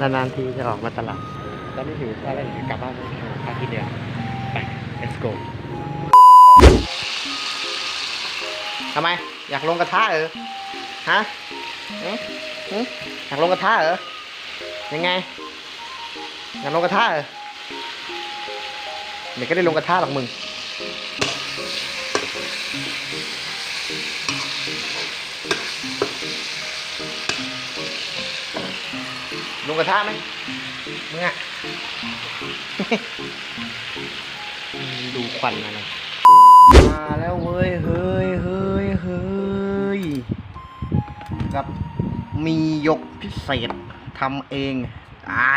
นานๆทีจะออกมาตลาด ตอนนี้หิวข้าวแล้วหิวกลับบ้านแล้วข้าวกินเดียวไป let's go ทำไม อยากลงกระทะเออฮะเอ๊ะหึอยากลงกระทะเหรอ ยังไง อยากลงกระทะเหรอเดี๋ยวก็ได้ลงกระทะหรอกมึง ลงกระทะไหมมึงอะดูควันมาหน่อยมาแล้วเว้ย เฮ้ยเฮ้ยเฮ้ยกับมียกพิเศษทำเองอ่า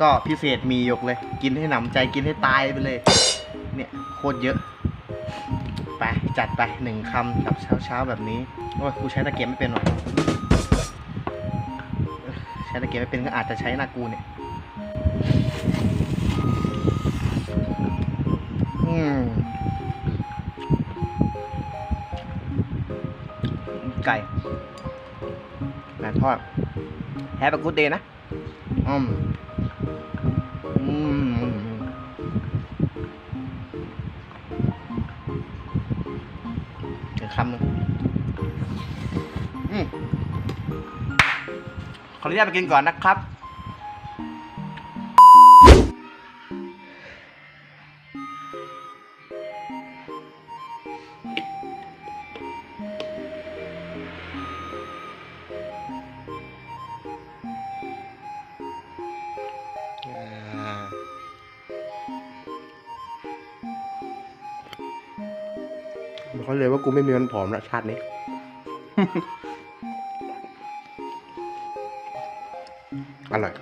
ก็พิเศษมียกเลย กินให้หนำใจกินให้ตายไปเลย เนี่ยโคตรเยอะ ไป จัดไปหนึ่งคำกับเช้าเช้าๆแบบนี้ โอ้ยกูใช้ตะเกียบไม่เป็นหรอกใช้ตะเกียบไม่เป็นก็อาจจะใช้นากูเนี่ยอืมไก่ไก่ทอดแฮปปี้กูดเดย์นะอืมอืมอีกคำหนึ่ง ออนุญาตไปกินก่อนนะครับเขาเลยว่ากูไม่มีวันผอมละชาตินี้ อร่อย